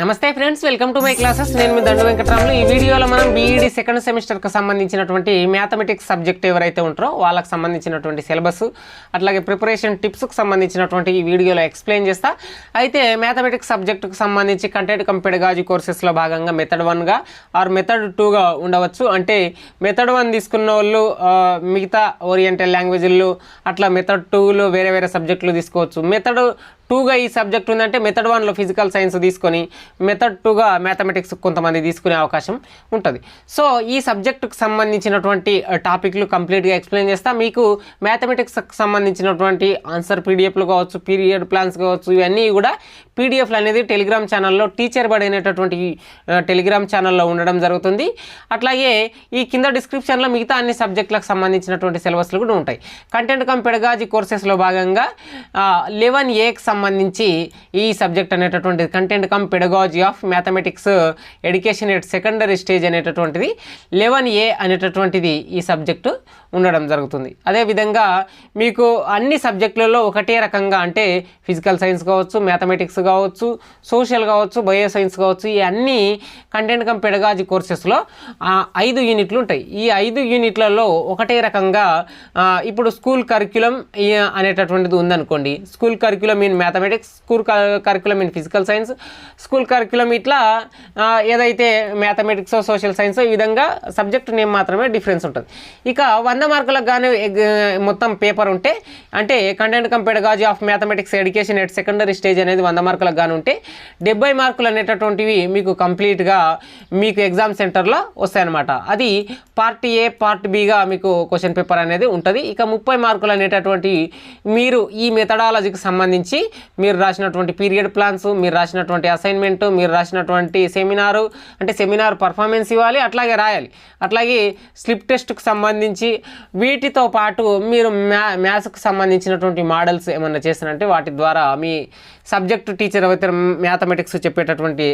నమస్తే friends welcome to my classes. నేను మీ దండు వెంకటరాములు. ఈ వీడియోలో మనం బీఈడి సెకండ్ సెమిస్టర్కి సంబంధించినటువంటి మ్యాథమెటిక్స్ సబ్జెక్ట్ ఎవరైతే ఉంటారో వాళ్ళకి సంబంధించినటువంటి సిలబస్ అట్లాగే ప్రిపరేషన్ టిప్స్కి సంబంధించినటువంటి ఈ వీడియోలో ఎక్స్ప్లెయిన్ చేస్తా. అయితే మ్యాథమెటిక్స్ సబ్జెక్టుకు సంబంధించి కంటెంట్ కంపెడగాజీ కోర్సెస్లో భాగంగా మెథడ్ వన్గా ఆర్ మెథడ్ టూగా ఉండవచ్చు. అంటే మెథడ్ వన్ తీసుకున్న వాళ్ళు మిగతా ఓరియంటల్ లాంగ్వేజ్లు అట్లా మెథడ్ టూలో వేరే వేరే సబ్జెక్టులు తీసుకోవచ్చు. మెథడ్ టూగా ఈ సబ్జెక్ట్ ఉందంటే మెథడ్ వన్లో ఫిజికల్ సైన్స్ తీసుకొని మెథడ్ టూగా మ్యాథమెటిక్స్ కొంతమంది తీసుకునే అవకాశం ఉంటుంది. సో ఈ సబ్జెక్టుకు సంబంధించినటువంటి టాపిక్లు కంప్లీట్గా ఎక్స్ప్లెయిన్ చేస్తా. మీకు మ్యాథమెటిక్స్కి సంబంధించినటువంటి ఆన్సర్ పీడిఎఫ్లు కావచ్చు పీరియడ్ ప్లాన్స్ కావచ్చు ఇవన్నీ కూడా పీడిఎఫ్లు అనేది టెలిగ్రామ్ ఛానల్లో టీచర్ పడినటువంటి టెలిగ్రామ్ ఛానల్లో ఉండడం జరుగుతుంది. అట్లాగే ఈ కింద డిస్క్రిప్షన్లో మిగతా అన్ని సబ్జెక్టులకు సంబంధించినటువంటి సిలబస్లు కూడా ఉంటాయి. కంటెంట్ కమ్ పెడగాజీ కోర్సెస్లో భాగంగా లెవెన్ ఏకి సంబంధించి ఈ సబ్జెక్ట్ అనేటటువంటిది content cum pedagogy of mathematics education at secondary stage అనేటటువంటిది లెవెన్ ఏ అనేటటువంటిది ఈ సబ్జెక్టు ఉండడం జరుగుతుంది. అదేవిధంగా మీకు అన్ని సబ్జెక్టులలో ఒకటే రకంగా అంటే ఫిజికల్ సైన్స్ కావచ్చు మ్యాథమెటిక్స్ కావచ్చు సోషల్ కావచ్చు బయో సైన్స్ కావచ్చు ఈ అన్ని కంటెంట్ కమ్ పెడగాజీ కోర్సెస్లో ఐదు యూనిట్లు ఉంటాయి. ఈ ఐదు యూనిట్లలో ఒకటే రకంగా ఇప్పుడు స్కూల్ కరిక్యులం అనేటటువంటిది ఉందనుకోండి. School curriculum in mathematics school curriculum in physical science school curriculum ఇట్లా ఏదైతే మ్యాథమెటిక్స్ సోషల్ సైన్స్ ఈ విధంగా సబ్జెక్ట్ నేమ్ మాత్రమే డిఫరెన్స్ ఉంటుంది. ఇక వంద మార్కులకు కానీ ఎగ్- మొత్తం పేపర్ ఉంటే అంటే content compared Ghazi of mathematics education at secondary stage అనేది వంద మార్కులకు కానీ ఉంటే డెబ్బై మార్కులు అనేటటువంటివి మీకు కంప్లీట్గా మీకు ఎగ్జామ్ సెంటర్లో వస్తాయన్నమాట. అది పార్ట్ ఏ పార్ట్ బిగా మీకు క్వశ్చన్ పేపర్ అనేది ఉంటుంది. ఇక ముప్పై మార్కులు అనేటటువంటి మీరు ఈ మెథడాలజీకి సంబంధించి మీరు రాసినటువంటి పీరియడ్ ప్లాన్స్ మీరు రాసినటువంటి అసైన్మెంట్ మీరు రాసినటువంటి సెమినారు అంటే సెమినార్ పర్ఫార్మెన్స్ ఇవ్వాలి అట్లాగే రాయాలి. అట్లాగే స్లిప్ టెస్ట్కు సంబంధించి వీటితో పాటు మీరు మ్యా మ్యాథ్స్కు సంబంధించినటువంటి మోడల్స్ ఏమన్నా చేసినంటే వాటి ద్వారా మీ సబ్జెక్ట్ టీచర్ ఎవరైతే మ్యాథమెటిక్స్ చెప్పేటటువంటి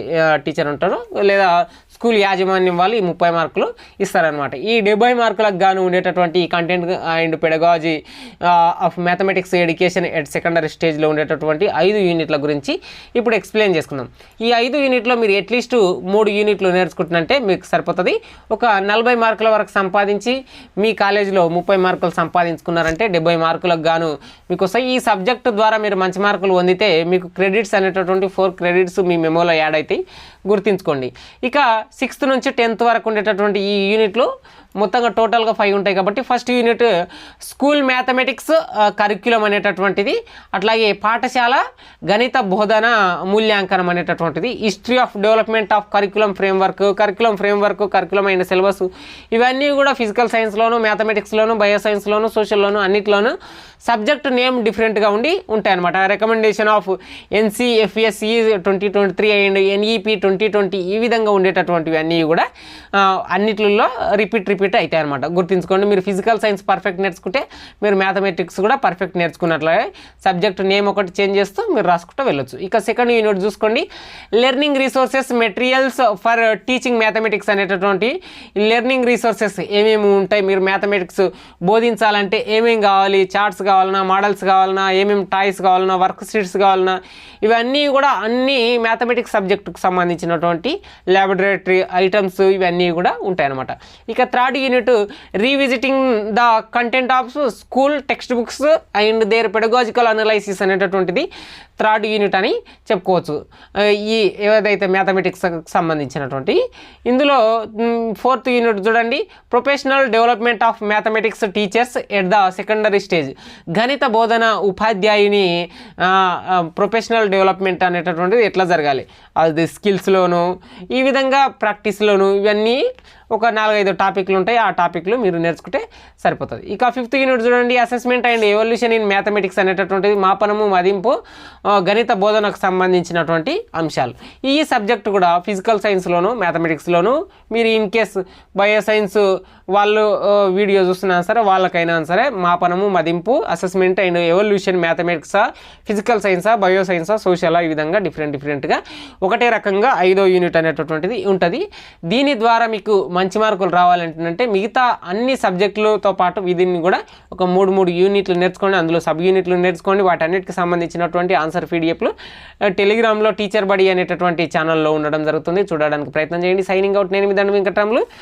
టీచర్ ఉంటారో లేదా స్కూల్ యాజమాన్యం వాళ్ళు ఈ ముప్పై మార్కులు ఇస్తారనమాట ఈ డెబ్బై మార్కులకు గాను ఉండేటటువంటి ఈ content and pedagogy of mathematics education at secondary స్టేజ్లో ఉండేటటువంటి ఐదు యూనిట్ల గురించి ఇప్పుడు ఎక్స్ప్లెయిన్ చేసుకుందాం. ఈ ఐదు యూనిట్లో మీరు అట్లీస్ట్ మూడు యూనిట్లు నేర్చుకుంటున్నంటే మీకు సరిపోతుంది. ఒక నలభై మార్కుల వరకు సంపాదించి మీ కాలేజీలో ముప్పై మార్కులు సంపాదించుకున్నారంటే డెబ్బై మార్కులకు గాను మీకు వస్తాయి. ఈ సబ్జెక్ట్ ద్వారా మీరు మంచి మార్కులు పొందితే మీకు క్రెడిట్స్ అనేటటువంటి ఫోర్ క్రెడిట్స్ మీ మెమోలో యాడ్ అవుతాయి గుర్తుంచుకోండి. ఇక సిక్స్త్ నుంచి టెన్త్ వరకు ఉండేటటువంటి ఈ యూనిట్లు మొత్తంగా టోటల్గా ఫైవ్ ఉంటాయి కాబట్టి first unit school mathematics curriculum అనేటటువంటిది అట్లాగే పాఠశాల గణిత బోధన మూల్యాంకనం అనేటటువంటిది history of development of curriculum framework curriculum framework curriculum అయిన సిలబస్ ఇవన్నీ కూడా ఫిజికల్ సైన్స్లోను మ్యాథమెటిక్స్లోను బయో సైన్స్లోను సోషల్లోను అన్నిట్లోనూ సబ్జెక్ట్ నేమ్ డిఫరెంట్గా ఉండి ఉంటాయి అనమాట recommendation of NCFSE twenty twenty three and NEP twenty twenty ఈ విధంగా ఉండేటటువంటివి అన్నీ కూడా అన్నిట్లో రిపీట్ రిపీట్ రిపీట్ అవుతాయి అనమాట గుర్తుంచుకోండి మీరు ఫిజికల్ సైన్స్ పర్ఫెక్ట్ నేర్చుకుంటే మీరు మ్యాథమెటిక్స్ కూడా పర్ఫెక్ట్ నేర్చుకున్నట్లే. సబ్జెక్ట్ నేమ్ ఒకటి చేంజ్ చేస్తూ మీరు రాసుకుంటూ వెళ్ళొచ్చు. ఇక సెకండ్ యూనిట్ చూసుకోండి. Learning resources materials for teaching mathematics అనేటటువంటి లెర్నింగ్ రీసోర్సెస్ ఏమేమి ఉంటాయి? మీరు మ్యాథమెటిక్స్ బోధించాలంటే ఏమేమి కావాలి? చార్ట్స్ కావాలన్నా మోడల్స్ కావాలన్నా ఏమేమి టాయ్స్ కావాలన్నా వర్క్ షీట్స్ కావాలన్నా ఇవన్నీ కూడా అన్నీ మ్యాథమెటిక్స్ సబ్జెక్టుకు సంబంధించినటువంటి ల్యాబొరేటరీ ఐటమ్స్ ఇవన్నీ కూడా ఉంటాయన్నమాట. ఇక third unit revisiting the content of school text books and their pedagogical analysis అనేటటువంటిది. థర్డ్ యూనిట్ అని చెప్పుకోవచ్చు. ఈ ఏదైతే మ్యాథమెటిక్స్ సంబంధించినటువంటి. ఇందులో ఫోర్త్ యూనిట్ చూడండి. Professional development of mathematics teachers at the secondary stage. గణిత బోధన ఉపాధ్యాయుని ప్రొఫెషనల్ డెవలప్మెంట్ అనేటటువంటిది ఎట్లా జరగాలి? అది స్కిల్స్లోను ఈ విధంగా ప్రాక్టీస్లోను ఇవన్నీ ఒక నాలుగైదు టాపిక్లు ఉంటాయి. ఆ టాపిక్లు మీరు నేర్చుకుంటే సరిపోతుంది. ఇక ఫిఫ్త్ యూనిట్ చూడండి. Assessment and evaluation in mathematics అనేటటువంటిది మాపనము మదింపు. గణిత బోధనకు సంబంధించినటువంటి అంశాలు. ఈ సబ్జెక్ట్ కూడా ఫిజికల్ సైన్స్లోను మ్యాథమెటిక్స్లోను మీరు ఇన్ కేస్ బయో సైన్స్ వాళ్ళు వీడియో చూస్తున్నా సరే వాళ్ళకైనా సరే మాపనము మదింపు అసెస్మెంట్ అండ్ ఎవల్యూషన్ మ్యాథమెటిక్సా ఫిజికల్ సైన్సా బయో సైన్సా సోషలా ఈ విధంగా డిఫరెంట్ డిఫరెంట్గా ఒకటే రకంగా ఐదో యూనిట్ అనేటటువంటిది ఉంటుంది. దీని ద్వారా మీకు మంచి మార్కులు రావాలంటే మిగతా అన్ని సబ్జెక్టులతో పాటు వీటిని కూడా ఒక మూడు మూడు యూనిట్లు నేర్చుకోండి అందులో సబ్ యూనిట్లు నేర్చుకోండి వాటన్నిటికి సంబంధించినటువంటి ఆన్సర్ ఆన్సర్ పీడిఎఫ్లు టెలిగ్రామ్లో టీచర్ బడి అనేటటువంటి ఛానల్లో ఉండడం జరుగుతుంది. చూడడానికి ప్రయత్నం చేయండి. సైనింగ్ అవుట్ నేను మీ దండు వెంకటరాములు.